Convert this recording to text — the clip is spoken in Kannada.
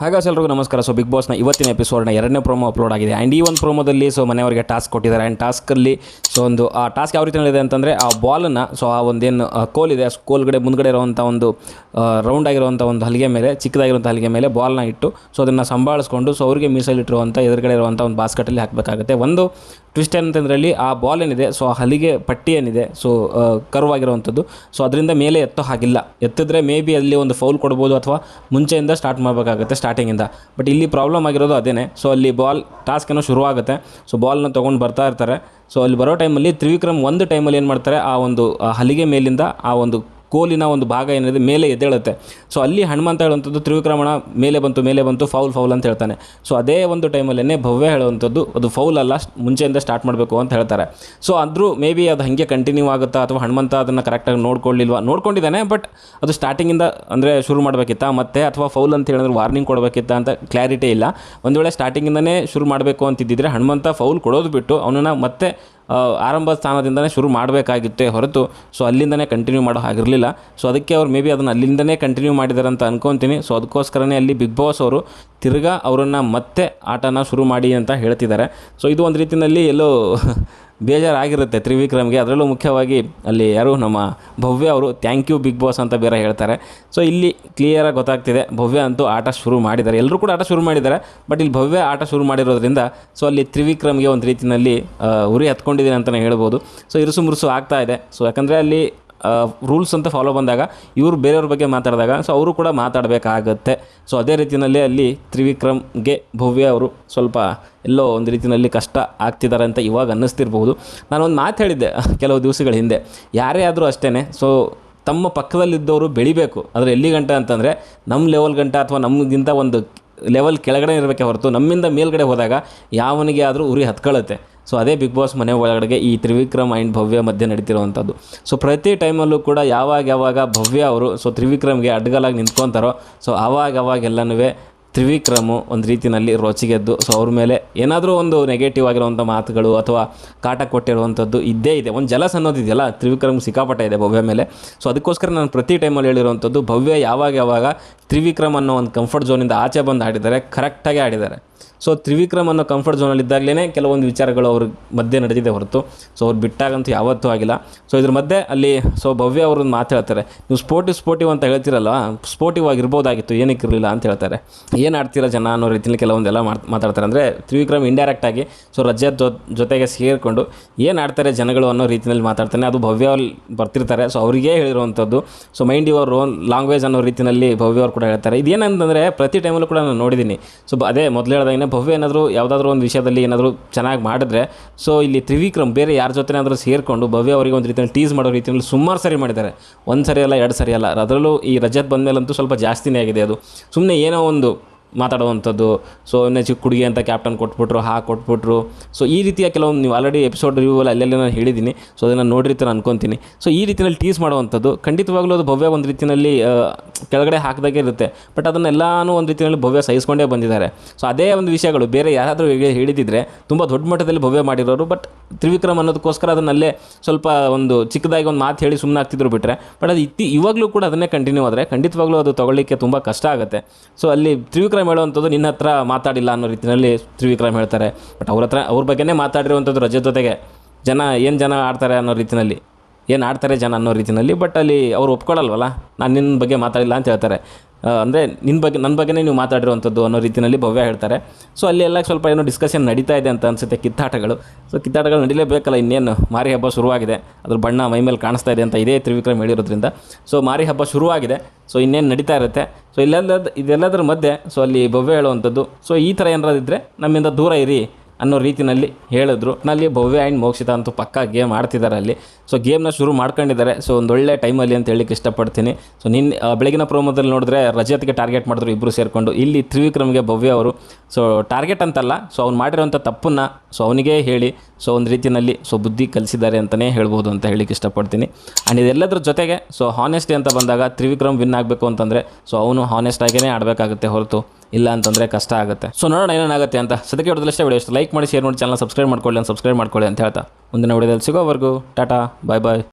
ಹಾಗಾಗಿ ಎಲ್ರಿಗೂ ನಮಸ್ಕಾರ. ಸೊ ಬಿಗ್ ಬಾಸ್ನ ಇವತ್ತಿನ ಎಪಿಸೋಡ್ನ ಎರಡನೇ ಪ್ರೋಮೋ ಅಪ್ಲೋಡ್ ಆಗಿದೆ. ಆ್ಯಂಡ್ ಈ ಒಂದು ಪ್ರೋಮೋದಲ್ಲಿ ಸೊ ಮನೆಯವರಿಗೆ ಟಾಸ್ಕ್ ಕೊಟ್ಟಿದ್ದಾರೆ. ಆ್ಯಂಡ್ ಟಾಸ್ಕಲ್ಲಿ ಸೊ ಒಂದು, ಆ ಟಾಸ್ಕ್ ಯಾವ ರೀತಿ ಇದೆ ಅಂತಂದರೆ, ಆ ಬಾಲನ್ನು ಸೊ ಆ ಒಂದೇನು ಕೋಲ್ ಇದೆ ಕೋಲ್ಗಡೆ ಮುಂದ್ಗಡೆ ಇರುವಂಥ ಒಂದು ರೌಂಡ್ ಆಗಿರುವಂಥ ಒಂದು ಹಲಿಗೆ ಮೇಲೆ ಚಿಕ್ಕದಾಗಿರುವಂಥ ಹಲಿಗೆ ಮೇಲೆ ಬಾಲ್ನ ಇಟ್ಟು ಸೊ ಅದನ್ನು ಸಂಭಾಳಿಸ್ಕೊಂಡು ಸೊ ಅವರಿಗೆ ಮೀಸಲಿಟ್ಟಿರುವಂಥ ಎದುರುಗಡೆ ಇರುವಂಥ ಒಂದು ಬಾಸ್ಕೆಟಲ್ಲಿ ಹಾಕಬೇಕಾಗುತ್ತೆ. ಒಂದು ಟ್ವಿಸ್ಟ್ ಏನಂತಂದ್ರಲ್ಲಿ ಆ ಬಾಲ್ ಏನಿದೆ ಸೊ ಆ ಹಲಿಗೆ ಪಟ್ಟಿ ಏನಿದೆ ಸೊ ಕರ್ವ್ ಆಗಿರುವಂಥದ್ದು. ಸೊ ಅದರಿಂದ ಮೇಲೆ ಎತ್ತೋ ಹಾಗಿಲ್ಲ. ಎತ್ತಿದ್ರೆ ಮೇ ಬಿ ಅಲ್ಲಿ ಒಂದು ಫೌಲ್ ಕೊಡ್ಬೋದು ಅಥವಾ ಮುಂಚೆಯಿಂದ ಸ್ಟಾರ್ಟ್ ಮಾಡಬೇಕಾಗುತ್ತೆ ಸ್ಟಾರ್ಟಿಂಗಿಂದ ಬಟ್ ಇಲ್ಲಿ ಪ್ರಾಬ್ಲಮ್ ಆಗಿರೋದು ಅದೇ ಸೊ ಅಲ್ಲಿ ಬಾಲ್ ಟಾಸ್ಕ್ ಏನೋ ಶುರುವಾಗುತ್ತೆ. ಸೊ ಬಾಲ್ನ ತೊಗೊಂಡು ಬರ್ತಾ ಇರ್ತಾರೆ. ಸೊ ಅಲ್ಲಿ ಬರೋ ಟೈಮಲ್ಲಿ ತ್ರಿವಿಕ್ರಮ್ ಒಂದು ಟೈಮಲ್ಲಿ ಏನು ಮಾಡ್ತಾರೆ, ಆ ಒಂದು ಹಲಿಗೆ ಮೇಲಿಂದ ಆ ಒಂದು ಕೋಲಿನ ಒಂದು ಭಾಗ ಏನಿದೆ ಮೇಲೆ ಎದ್ದೇಳುತ್ತೆ. ಸೊ ಅಲ್ಲಿ ಹನುಮಂತ ಹೇಳುವಂಥದ್ದು ತ್ರಿವಿಕ್ರಮಣ ಮೇಲೆ ಬಂತು ಮೇಲೆ ಬಂತು ಫೌಲ್ ಫೌಲ್ ಅಂತ ಹೇಳ್ತಾನೆ. ಸೊ ಅದೇ ಒಂದು ಟೈಮಲ್ಲೇ ಭವ್ಯ ಹೇಳುವಂಥದ್ದು ಅದು ಫೌಲ್ ಅಲ್ಲ, ಮುಂಚೆಯಿಂದ ಸ್ಟಾರ್ಟ್ ಮಾಡಬೇಕು ಅಂತ ಹೇಳ್ತಾರೆ. ಸೊ ಆದರೂ ಮೇ ಬಿ ಅದು ಹಾಗೆ ಕಂಟಿನ್ಯೂ ಆಗುತ್ತಾ ಅಥವಾ ಹನುಮಂತ ಅದನ್ನು ಕರೆಕ್ಟಾಗಿ ನೋಡ್ಕೊಳ್ಳಿಲ್ವಾ? ನೋಡ್ಕೊಂಡಿದ್ದಾನೆ ಬಟ್ ಅದು ಸ್ಟಾರ್ಟಿಂಗಿಂದ ಅಂದರೆ ಶುರು ಮಾಡಬೇಕಿತ್ತಾ? ಮತ್ತೆ ಅಥವಾ ಫೌಲ್ ಅಂತ ಹೇಳಿದ್ರೆ ವಾರ್ನಿಂಗ್ ಕೊಡಬೇಕಿತ್ತ ಅಂತ ಕ್ಲಾರಿಟಿ ಇಲ್ಲ. ಒಂದು ವೇಳೆ ಸ್ಟಾರ್ಟಿಂಗಿಂದನೇ ಶುರು ಮಾಡಬೇಕು ಅಂತಿದ್ದಿದ್ರೆ ಹನುಮಂತ ಫೌಲ್ ಕೊಡೋದು ಬಿಟ್ಟು ಅವನನ್ನು ಮತ್ತೆ ಆರಂಭ ಸ್ಥಾನದಿಂದನೇ ಶುರು ಮಾಡಬೇಕಾಗಿತ್ತೇ ಹೊರತು ಸೊ ಅಲ್ಲಿಂದನೇ ಕಂಟಿನ್ಯೂ ಮಾಡೋ ಹಾಗಿರಲಿಲ್ಲ. ಸೊ ಅದಕ್ಕೆ ಅವ್ರು ಮೇ ಬಿ ಅದನ್ನು ಅಲ್ಲಿಂದನೇ ಕಂಟಿನ್ಯೂ ಮಾಡಿದ್ದಾರೆ ಅಂತ ಅನ್ಕೊತೀನಿ. ಸೊ ಅದಕ್ಕೋಸ್ಕರನೇ ಅಲ್ಲಿ ಬಿಗ್ ಬಾಸ್ ಅವರು ತಿರ್ಗಾ ಅವರನ್ನು ಮತ್ತೆ ಆಟನ ಶುರು ಮಾಡಿ ಅಂತ ಹೇಳ್ತಿದ್ದಾರೆ. ಸೊ ಇದು ಒಂದು ರೀತಿಯಲ್ಲಿ ಎಲ್ಲೋ ಬೇಜಾರಾಗಿರುತ್ತೆ ತ್ರಿವಿಕ್ರಮ್ಗೆ. ಅದರಲ್ಲೂ ಮುಖ್ಯವಾಗಿ ಅಲ್ಲಿ ಯಾರು ನಮ್ಮ ಭವ್ಯ ಅವರು, ಥ್ಯಾಂಕ್ ಯು ಬಿಗ್ ಬಾಸ್ ಅಂತ ಬೇರೆ ಹೇಳ್ತಾರೆ. ಸೊ ಇಲ್ಲಿ ಕ್ಲಿಯರಾಗಿ ಗೊತ್ತಾಗ್ತಿದೆ, ಭವ್ಯ ಅಂತೂ ಆಟ ಶುರು ಮಾಡಿದ್ದಾರೆ. ಎಲ್ಲರೂ ಕೂಡ ಆಟ ಶುರು ಮಾಡಿದ್ದಾರೆ ಬಟ್ ಇಲ್ಲಿ ಭವ್ಯ ಆಟ ಶುರು ಮಾಡಿರೋದ್ರಿಂದ ಸೊ ಅಲ್ಲಿ ತ್ರಿವಿಕ್ರಮ್ಗೆ ಒಂದು ರೀತಿಯಲ್ಲಿ ಉರಿ ಹತ್ಕೊಂಡಿದ್ದೀನಿ ಅಂತಲೇ ಹೇಳ್ಬೋದು. ಸೊ ಇರುಸು ಮುರುಸು ಆಗ್ತಾ ಇದೆ. ಸೊ ಯಾಕಂದರೆ ಅಲ್ಲಿ ರೂಲ್ಸ್ ಅಂತ ಫಾಲೋ ಬಂದಾಗ ಇವರು ಬೇರೆಯವ್ರ ಬಗ್ಗೆ ಮಾತಾಡಿದಾಗ ಸೊ ಅವರು ಕೂಡ ಮಾತಾಡಬೇಕಾಗತ್ತೆ. ಸೊ ಅದೇ ರೀತಿಯಲ್ಲಿ ಅಲ್ಲಿ ತ್ರಿವಿಕ್ರಮ್ಗೆ ಭವ್ಯ ಅವರು ಸ್ವಲ್ಪ ಎಲ್ಲೋ ಒಂದು ರೀತಿಯಲ್ಲಿ ಕಷ್ಟ ಆಗ್ತಿದ್ದಾರೆ ಅಂತ ಇವಾಗ ಅನ್ನಿಸ್ತಿರ್ಬೋದು ನಾನೊಂದು ಮಾತು ಹೇಳಿದ್ದೆ ಕೆಲವು ದಿವಸಗಳ ಹಿಂದೆ. ಯಾರೇ ಆದರೂ ಅಷ್ಟೇ ಸೊ ತಮ್ಮ ಪಕ್ಕದಲ್ಲಿದ್ದವರು ಬೆಳಿಬೇಕು. ಆದರೆ ಎಲ್ಲಿ ಗಂಟ ಅಂತಂದರೆ ನಮ್ಮ ಲೆವೆಲ್ ಗಂಟ ಅಥವಾ ನಮಗಿಂತ ಒಂದು ಲೆವೆಲ್ ಕೆಳಗಡೆ ಇರಬೇಕೆ ಹೊರತು ನಮ್ಮಿಂದ ಮೇಲ್ಗಡೆ ಹೋದಾಗ ಯಾವನಿಗೆ ಆದರೂ ಉರಿ ಹತ್ಕೊಳ್ಳುತ್ತೆ ಸೊ ಅದೇ ಬಿಗ್ ಬಾಸ್ ಮನೆ ಒಳಗಡೆಗೆ ಈ ತ್ರಿವಿಕ್ರಮ್ ಆ್ಯಂಡ್ ಭವ್ಯ ಮಧ್ಯೆ ನಡೀತಿರುವಂಥದ್ದು. ಸೊ ಪ್ರತಿ ಟೈಮಲ್ಲೂ ಕೂಡ ಯಾವಾಗ ಯಾವಾಗ ಭವ್ಯ ಅವರು ಸೊ ತ್ರಿವಿಕ್ರಮ್ಗೆ ಅಡ್ಗಲಾಗಿ ನಿಂತ್ಕೊತಾರೋ ಸೊ ಆವಾಗ ಅವಾಗೆಲ್ಲನೂ ತ್ರಿವಿಕ್ರಮು ಒಂದು ರೀತಿಯಲ್ಲಿ ರೋಚಿಗೆದ್ದು ಸೊ ಅವ್ರ ಮೇಲೆ ಏನಾದರೂ ಒಂದು ನೆಗೆಟಿವ್ ಆಗಿರುವಂಥ ಮಾತುಗಳು ಅಥವಾ ಕಾಟ ಕೊಟ್ಟಿರುವಂಥದ್ದು ಇದ್ದೇ ಇದೆ. ಒಂದು ಜಲಸ್ ಅನ್ನೋದಿದೆಯಲ್ಲ ತ್ರಿವಿಕ್ರಮ್ಗೆ ಸಿಕ್ಕಾಪಟ್ಟೆ ಇದೆ ಭವ್ಯ ಮೇಲೆ. ಸೊ ಅದಕ್ಕೋಸ್ಕರ ನಾನು ಪ್ರತಿ ಟೈಮಲ್ಲಿ ಹೇಳಿರುವಂಥದ್ದು, ಭವ್ಯ ಯಾವಾಗ ಯಾವಾಗ ತ್ರಿವಿಕ್ರಮ್ ಅನ್ನೋ ಒಂದು ಕಂಫರ್ಟ್ ಝೋನಿಂದ ಆಚೆ ಬಂದು ಆಡಿದ್ದಾರೆ ಕರೆಕ್ಟಾಗಿ ಆಡಿದ್ದಾರೆ ಸೊ ತ್ರಿವಿಕ್ರಮ್ ಅನ್ನೋ ಕಂಫರ್ಟ್ ಝೋನಲ್ಲಿ ಇದ್ದಾಗಲೇ ಕೆಲವೊಂದು ವಿಚಾರಗಳು ಅವ್ರ ಮಧ್ಯೆ ನಡೆದಿದೆ ಹೊರತು. ಸೊ ಅವ್ರು ಬಿಟ್ಟಾಗಂತೂ ಯಾವತ್ತೂ ಆಗಿಲ್ಲ. ಸೊ ಇದ್ರ ಮಧ್ಯೆ ಅಲ್ಲಿ ಸೊ ಭವ್ಯ ಅವರು ಮಾತು ಹೇಳ್ತಾರೆ. ನೀವು ಸ್ಪೋರ್ಟಿವ್ ಸ್ಪೋರ್ಟಿವ್ ಅಂತ ಹೇಳ್ತಿರಲ್ಲ ಸ್ಪೋರ್ಟಿವ್ ಆಗಿರ್ಬೋದಾಗಿತ್ತು, ಏನಕ್ಕೆ ಇರಲಿಲ್ಲ? ಅಂತ ಹೇಳ್ತಾರೆ. ಏನು ಆಡ್ತೀರಾ ಜನ? ಅನ್ನೋ ರೀತಿಯಲ್ಲಿ ಕೆಲವೊಂದೆಲ್ಲ ಮಾತ್ ಮಾತಾಡ್ತಾರೆ. ಅಂದರೆ ತ್ರಿವಿಕ್ರಮ್ ಇಂಡೈರೆಕ್ಟ್ ಆಗಿ ಸೊ ರಜತ್ ಜೊ, ಜೊತೆಗೆ ಸೇರಿಕೊಂಡು ಏನು ಆಡ್ತಾರೆ ಜನಗಳು ಅನ್ನೋ ರೀತಿಯಲ್ಲಿ ಮಾತಾಡ್ತಾನೆ. ಅದು ಭವ್ಯ ಅವ್ರು ಬರ್ತಿರ್ತಾರೆ. ಸೊ ಅವರಿಗೆ ಹೇಳಿರುವಂಥದ್ದು. So mind your own language ಅನ್ನೋ ರೀತಿಯಲ್ಲಿ ಭವ್ಯ ಅವ್ರು ಕೂಡ ಹೇಳ್ತಾರೆ. ಇದೇನಂತಂದರೆ ಪ್ರತಿ ಟೈಮಲ್ಲೂ ಕೂಡ ನಾನು ನೋಡಿದ್ದೀನಿ. ಸೊ ಅದೇ ಮೊದಲು ಹೇಳ್ದಾಗನೇ ಭವ್ಯ ಏನಾದರೂ ಯಾವುದಾದ್ರೂ ಒಂದು ವಿಷಯದಲ್ಲಿ ಏನಾದರೂ ಚೆನ್ನಾಗಿ ಮಾಡಿದ್ರೆ ಸೊ ಇಲ್ಲಿ ತ್ರಿವಿಕ್ರಮ್ ಬೇರೆ ಯಾರ ಜೊತೆನಾದರೂ ಸೇರಿಕೊಂಡು ಭವ್ಯ ಅವರಿಗೆ ಒಂದು ರೀತಿಯಲ್ಲಿ ಟೀಸ್ ಮಾಡೋ ರೀತಿಯಲ್ಲಿ ಸುಮಾರು ಸರಿ ಮಾಡಿದ್ದಾರೆ. ಒಂದು ಸರಿ ಅಲ್ಲ, ಎರಡು ಸರಿ ಅಲ್ಲ, ಅದರಲ್ಲೂ ಈ ರಜತ್ ಬಂದಮೇಲಂತೂ ಸ್ವಲ್ಪ ಜಾಸ್ತಿನೇ ಆಗಿದೆ ಅದು. ಸುಮ್ಮನೆ ಏನೋ ಒಂದು ಮಾತಾಡುವಂಥದ್ದು. ಸೊ ಇನ್ನೇ ಚಿಕ್ಕ ಹುಡುಗಿ ಅಂತ ಕ್ಯಾಪ್ಟನ್ ಕೊಟ್ಬಿಟ್ರು, ಹಾ ಕೊಟ್ಬಿಟ್ರು. ಸೊ ಈ ರೀತಿಯ ಕೆಲವೊಂದು ನೀವು ಆಲ್ರೆಡಿ ಎಪಿಸೋಡ್ ರಿವ್ಯೂವಲ್ಲಿ ಅಲ್ಲೆಲ್ಲ ನಾನು ಹೇಳಿದ್ದೀನಿ. ಸೊ ಅದನ್ನು ನೋಡಿರ್ತೀನಿ ಅನ್ಕೊತೀನಿ. ಸೊ ಈ ರೀತಿಯಲ್ಲಿ ಟೀಸ್ ಮಾಡುವಂಥದ್ದು, ಖಂಡಿತವಾಗ್ಲೂ ಅದು ಭವ್ಯ ಒಂದು ರೀತಿಯಲ್ಲಿ ಕೆಳಗಡೆ ಹಾಕಿದಾಗೆ ಇರುತ್ತೆ. ಬಟ್ ಅದನ್ನೆಲ್ಲಾನು ಒಂದು ರೀತಿಯಲ್ಲಿ ಭವ್ಯ ಸಹಿಸ್ಕೊಂಡೇ ಬಂದಿದ್ದಾರೆ. ಸೊ ಅದೇ ಒಂದು ವಿಷಯಗಳು, ಬೇರೆ ಯಾರಾದರೂ ಹೇಳಿದಿದ್ರೆ ತುಂಬ ದೊಡ್ಡ ಮಟ್ಟದಲ್ಲಿ ಭವ್ಯ ಮಾಡಿರೋರು ಬಟ್ ತ್ರಿವಿಕ್ರಮ್ ಅನ್ನೋದಕ್ಕೋಸ್ಕರ ಅದನ್ನಲ್ಲೇ ಸ್ವಲ್ಪ ಒಂದು ಚಿಕ್ಕದಾಗಿ ಒಂದು ಮಾತು ಹೇಳಿ ಸುಮ್ಮನೆ ಆಗ್ತಿದ್ರು ಬಿಟ್ಟರೆ ಬಟ್ ಅದು ಇತ್ತಿ, ಇವಾಗಲೂ ಕೂಡ ಅದನ್ನೇ ಕಂಟಿನ್ಯೂ ಆದರೆ ಖಂಡಿತವಾಗ್ಲೂ ಅದು ತೊಗೊಳ್ಳಿಕ್ಕೆ ತುಂಬ ಕಷ್ಟ ಆಗುತ್ತೆ. ಸೊ ಅಲ್ಲಿ ತ್ರಿವಿಕ್ರಮ್ ಹೇಳುವಂಥದ್ದು ನಿನ್ನ ಹತ್ರ ಮಾತಾಡಿಲ್ಲ ಅನ್ನೋ ರೀತಿಯಲ್ಲಿ ತ್ರಿವಿಕ್ರಮ್ ಹೇಳ್ತಾರೆ. ಬಟ್ ಅವ್ರ ಹತ್ರ ಅವ್ರ ಬಗ್ಗೆನೇ ಮಾತಾಡಿರುವಂಥದ್ದು ರಜೆ ಜೊತೆಗೆ ಜನ ಏನು ಜನ ಆಡ್ತಾರೆ ಅನ್ನೋ ರೀತಿಯಲ್ಲಿ ಏನು ಆಡ್ತಾರೆ ಜನ ಅನ್ನೋ ರೀತಿಯಲ್ಲಿ ಬಟ್ ಅಲ್ಲಿ ಅವ್ರು ಒಪ್ಕೊಳ್ಳಲ್ವಲ್ಲ ನಾನು ನಿನ್ನ ಬಗ್ಗೆ ಮಾತಾಡಿಲ್ಲ ಅಂತ ಹೇಳ್ತಾರೆ. ಅಂದರೆ ನಿನ್ನ ಬಗ್ಗೆ ನನ್ನ ಬಗ್ಗೆನೇ ನೀವು ಮಾತಾಡಿರುವಂಥದ್ದು ಅನ್ನೋ ರೀತಿಯಲ್ಲಿ ಭವ್ಯ ಹೇಳ್ತಾರೆ. ಸೊ ಅಲ್ಲಿ ಎಲ್ಲ ಸ್ವಲ್ಪ ಏನೋ ಡಿಸ್ಕಷನ್ ನಡೀತಾ ಇದೆ ಅಂತ ಅನಿಸುತ್ತೆ ಕಿತ್ತಾಟಗಳು. ಸೊ ಕಿತ್ತಾಟಗಳು ನಡೀಲೇಬೇಕಲ್ಲ, ಇನ್ನೇನು? ಮಾರಿ ಹಬ್ಬ ಶುರುವಾಗಿದೆ. ಅದ್ರ ಬಣ್ಣ ಮೈ ಮೇಲೆ ಕಾಣಿಸ್ತಾ ಇದೆ ಅಂತ ಇದೇ ತ್ರಿವಿಕ್ರಮ್ ಹೇಳಿರೋದ್ರಿಂದ. ಸೊ ಮಾರಿ ಹಬ್ಬ ಶುರುವಾಗಿದೆ. ಸೊ ಇನ್ನೇನು ನಡೀತಾ ಇರುತ್ತೆ? ಸೊ ಇಲ್ಲೆಲ್ಲದ ಇದೆಲ್ಲದರ ಮಧ್ಯೆ ಸೊ ಅಲ್ಲಿ ಭವ್ಯ ಹೇಳುವಂಥದ್ದು. ಸೊ ಈ ಥರ ಏನಾರಿದ್ದರೆ ನಮ್ಮಿಂದ ದೂರ ಇರಿ. ಅನ್ನೋ ರೀತಿಯಲ್ಲಿ ಹೇಳಿದ್ರು. ನಲ್ಲಿ ಭವ್ಯ ಆ್ಯಂಡ್ ಮೋಕ್ಷಿತ ಅಂತೂ ಪಕ್ಕಾ ಗೇಮ್ ಆಡ್ತಿದ್ದಾರೆ ಅಲ್ಲಿ. ಸೊ ಗೇಮ್ನ ಶುರು ಮಾಡ್ಕೊಂಡಿದ್ದಾರೆ. ಸೊ ಒಂದು ಒಳ್ಳೆ ಟೈಮಲ್ಲಿ ಅಂತ ಹೇಳಿಕ್ಕೆ ಇಷ್ಟಪಡ್ತೀನಿ. ಸೊ ನಿನ್ನ ಬೆಳಗಿನ ಪ್ರೋಮೋದಲ್ಲಿ ನೋಡಿದ್ರೆ ರಜತ್ಗೆ ಟಾರ್ಗೆಟ್ ಮಾಡಿದ್ರು ಇಬ್ಬರು ಸೇರಿಕೊಂಡು. ಇಲ್ಲಿ ತ್ರಿವಿಕ್ರಮ್ಗೆ ಭವ್ಯ ಅವರು. ಸೊ ಟಾರ್ಗೆಟ್ ಅಂತಲ್ಲ. ಸೊ ಅವ್ನು ಮಾಡಿರೋಂಥ ತಪ್ಪನ್ನು ಸೊ ಅವನಿಗೆ ಹೇಳಿ. ಸೊ ಒಂದು ರೀತಿಯಲ್ಲಿ ಸೊ ಬುದ್ಧಿ ಕಲಿಸಿದ್ದಾರೆ ಅಂತಲೇ ಹೇಳ್ಬೋದು ಅಂತ ಹೇಳಿಕ್ಕೆ ಇಷ್ಟಪಡ್ತೀನಿ. ಆ್ಯಂಡ್ ಇದೆಲ್ಲದ್ರ ಜೊತೆಗೆ ಸೊ ಹಾನೆಸ್ಟಿ ಅಂತ ಬಂದಾಗ ತ್ರಿವಿಕ್ರಮ್ ವಿನ್ ಆಗಬೇಕು ಅಂತಂದರೆ ಸೊ ಅವನು ಹಾನೆಸ್ಟ್ ಆಗೇ ಆಡಬೇಕಾಗುತ್ತೆ ಹೊರತು. ಇಲ್ಲ ಅಂತಂದರೆ ಕಷ್ಟ ಆಗುತ್ತೆ. ಸೊ ನೋಡೋಣ ಏನಾಗುತ್ತೆ ಅಂತ. ಸದ್ಯಕ್ಕೆ ಹೊಡೆದಲ್ಲಷ್ಟೇ ವಿಡಿಯೋ ಇಷ್ಟ. ಲೈಕ್ ಮಾಡಿ ಶೇರ್ ಮಾಡಿ ಚಾನಲ್ ಸಬ್ಸ್ಕ್ರೈಬ್ ಮಾಡ್ಕೊಳ್ಳಿ ಅಂತ ಸಬ್ಸ್ಕ್ರೈಬ್ ಮಾಡ್ಕೊಳ್ಳಿ ಅಂತ ಹೇಳ್ತಾ. ಮುಂದಿನ ವಿಡಿಯೋದಲ್ಲಿ ಸಿಗೋವರೆಗೂ. ಟಾಟಾ ಬಾಯ್ ಬಾಯ್